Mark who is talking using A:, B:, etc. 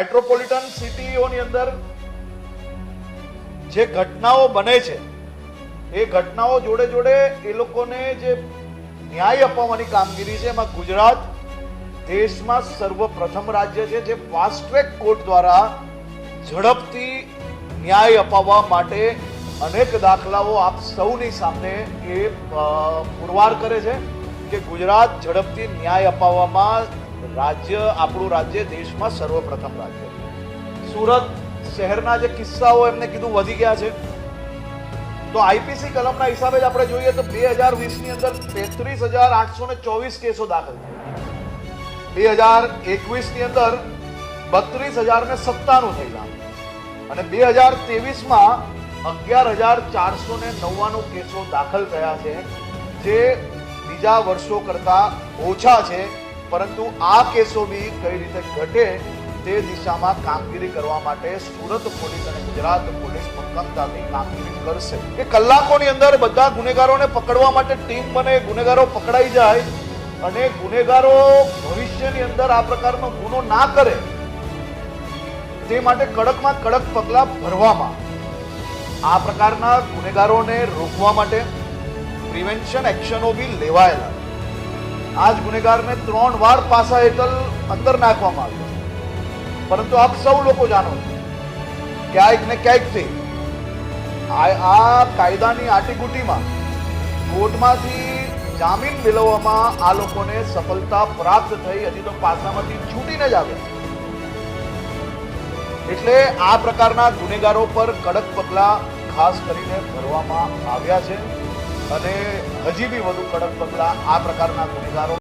A: અંદર જે ઘટનાઓ બને છે, એ ઘટનાઓ જોડે જોડે એ લોકોને જે ન્યાય અપાવવાની કામગીરી છે, એમાં ગુજરાત દેશમાં સર્વપ્રથમ રાજ્ય છે, જે ફાસ્ટ ટ્રેક કોર્ટ દ્વારા ઝડપથી ન્યાય અપાવવા માટે અનેક દાખલાઓ આપ સૌની સામે એ પુરવાર કરે છે કે ગુજરાત ઝડપથી ન્યાય અપાવવામાં રાજ્ય, આપણું રાજ્ય દેશમાં સર્વપ્રથમ રાજ્ય. સુરત શહેરના જે કિસ્સાઓ એમને કીધું વધી ગયા છે. તો આઈપીસી કલમના હિસાબે જ આપણે જોઈએ તો બે હજાર વીસની અંદર તેત્રીસ હજાર આઠસો ને ચોવીસ કેસો દાખલ થયા. બે હજાર એકવીસની અંદર બત્રીસ હજાર ને સત્તાણું થયેલા. અને બે હજાર ત્રેવીસમાં અગિયાર હજાર ચારસો ને નવ્વાણું કેસો દાખલ થયા છે, જે બીજા વર્ષો કરતાં ઓછા છે. પરંતુ આ કેસો બી કઈ રીતે ઘટે તે દિશામાં કામગીરી કરવા માટે સુરત પોલીસ અને ગુજરાત પોલીસ મક્કમતાથી કામગીરી કરશે. કે કલાકોની અંદર બધા ગુનેગારોને પકડવા માટે ટીમ બને, ગુનેગારો પકડાઈ જાય અને ગુનેગારો ભવિષ્યની અંદર આ પ્રકારનો ગુનો ના કરે તે માટે કડકમાં કડક પગલાં ભરવામાં. આ પ્રકારના ગુનેગારોને રોકવા માટે પ્રિવેન્શન એક્શનો બી લેવાયેલા. આ જ ગુનેગારને ત્રણ વાર પાસા હેઠળ અંદર નાખવામાં આવ્યો પરંતુ આપ સૌ લોકો જાણો છો ક્યાંક ને ક્યાંકથી આ કાયદાની આટીગુટીમાં કોર્ટમાંથી જામીન મેળવવામાં આ લોકોને સફળતા પ્રાપ્ત થઈ, હજી તો પાસામાંથી છૂટીને જ આવે એટલે આ પ્રકારના ગુનેગારો પર કડક પગલાં ખાસ કરીને ભરવામાં આવ્યા છે. અને હજી બી વધુ કડક પગલાં આ પ્રકારના ગુનેગારો